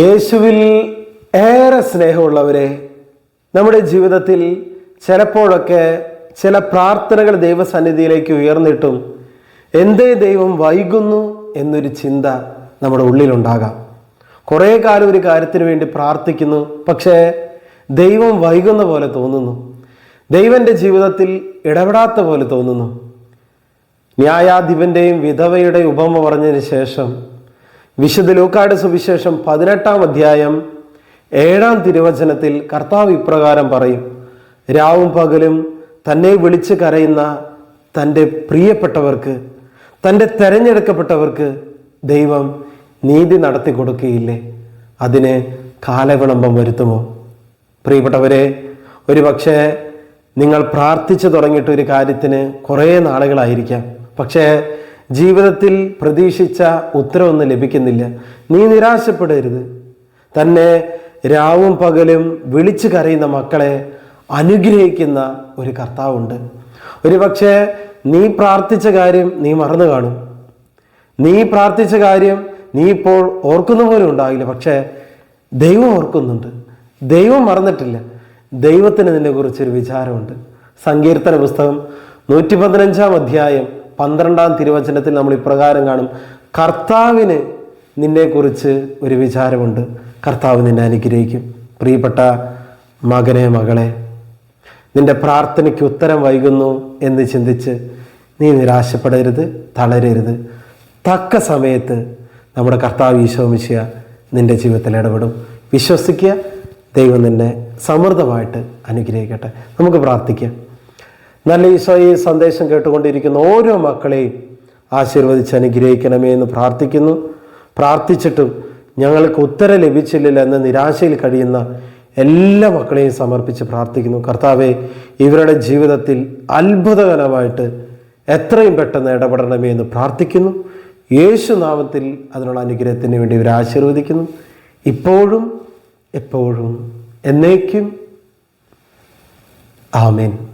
യേശുവിൽ ഏറെ സ്നേഹമുള്ളവരെ നമ്മുടെ ജീവിതത്തിൽ ചിലപ്പോഴൊക്കെ ചില പ്രാർത്ഥനകൾ ദൈവസന്നിധിയിലേക്ക് ഉയർന്നിട്ടും എന്തേ ദൈവം വൈകുന്നു എന്നൊരു ചിന്ത നമ്മുടെ ഉള്ളിലുണ്ടാകാം. കുറേ കാലം ഒരു കാര്യത്തിന് വേണ്ടി പ്രാർത്ഥിക്കുന്നു പക്ഷേ ദൈവം വൈകുന്ന പോലെ തോന്നുന്നു. ദൈവന്റെ ജീവിതത്തിൽ ഇടപെടാത്ത പോലെ തോന്നുന്നു. ന്യായാധിപന്റെയും വിധവയുടെയും ഉപമ പറഞ്ഞതിന് ശേഷം വിശുദ്ധ ലൂക്കാട് സുവിശേഷം പതിനെട്ടാം അധ്യായം ഏഴാം തിരുവചനത്തിൽ കർത്താവ് ഇപ്രകാരം പറയും രാവും പകലും തന്നെ വിളിച്ച് കരയുന്ന തന്റെ പ്രിയപ്പെട്ടവർക്ക് തന്റെ തെരഞ്ഞെടുക്കപ്പെട്ടവർക്ക് ദൈവം നീതി നടത്തി കൊടുക്കുകയില്ലേ? അതിന് കാലവിളംബം വരുത്തുമോ? പ്രിയപ്പെട്ടവരെ ഒരു പക്ഷേ നിങ്ങൾ പ്രാർത്ഥിച്ചു തുടങ്ങിയിട്ട് ഒരു കാര്യത്തിന് കുറേ നാളുകളായിരിക്കാം. പക്ഷേ ജീവിതത്തിൽ പ്രതീക്ഷിച്ച ഉത്തരവൊന്നും ലഭിക്കുന്നില്ല. നീ നിരാശപ്പെടരുത്. തന്നെ രാവും പകലും വിളിച്ചു കരയുന്ന മക്കളെ അനുഗ്രഹിക്കുന്ന ഒരു കർത്താവുണ്ട്. ഒരു പക്ഷേ നീ പ്രാർത്ഥിച്ച കാര്യം നീ മറന്നു കാണും. നീ പ്രാർത്ഥിച്ച കാര്യം നീ ഇപ്പോൾ ഓർക്കുന്ന പോലും ഉണ്ടാകില്ല. പക്ഷേ ദൈവം ഓർക്കുന്നുണ്ട്. ദൈവം മറന്നിട്ടില്ല. ദൈവത്തിന് നിന്നെ കുറിച്ചൊരു വിചാരമുണ്ട്. സങ്കീർത്തന പുസ്തകം നൂറ്റി പതിനഞ്ചാം അധ്യായം പന്ത്രണ്ടാം തിരുവചനത്തിൽ നമ്മൾ ഇപ്രകാരം കാണും കർത്താവിന് നിന്നെക്കുറിച്ച് ഒരു വിചാരമുണ്ട്. കർത്താവ് നിന്നെ അനുഗ്രഹിക്കും. പ്രിയപ്പെട്ട മകനെ മകളെ നിന്റെ പ്രാർത്ഥനയ്ക്ക് ഉത്തരം വൈകുന്നു എന്ന് ചിന്തിച്ച് നീ നിരാശപ്പെടരുത് തളരരുത്. തക്ക സമയത്ത് നമ്മുടെ കർത്താവ് ഈശോമിശിയ നിന്റെ ജീവിതത്തിൽ ഇടപെടും. വിശ്വസിക്കുക ദൈവം നിന്നെ സമൃദ്ധമായിട്ട് അനുഗ്രഹിക്കട്ടെ. നമുക്ക് പ്രാർത്ഥിക്കാം. നല്ല ഈശോ ഈ സന്ദേശം കേട്ടുകൊണ്ടിരിക്കുന്ന ഓരോ മക്കളെയും ആശീർവദിച്ച് അനുഗ്രഹിക്കണമേ എന്ന് പ്രാർത്ഥിക്കുന്നു. പ്രാർത്ഥിച്ചിട്ടും ഞങ്ങൾക്ക് ഉത്തരം ലഭിച്ചില്ല എന്ന നിരാശയിൽ കഴിയുന്ന എല്ലാ മക്കളെയും സമർപ്പിച്ച് പ്രാർത്ഥിക്കുന്നു. കർത്താവെ ഇവരുടെ ജീവിതത്തിൽ അത്ഭുതകരമായിട്ട് എത്രയും പെട്ടെന്ന് ഇടപെടണമേ എന്ന് പ്രാർത്ഥിക്കുന്നു. യേശു നാമത്തിൽ അതിനുള്ള അനുഗ്രഹത്തിന് വേണ്ടി ഇവരെ ആശീർവദിക്കുന്നു. ഇപ്പോഴും എപ്പോഴും എന്നേക്കും. ആമേൻ.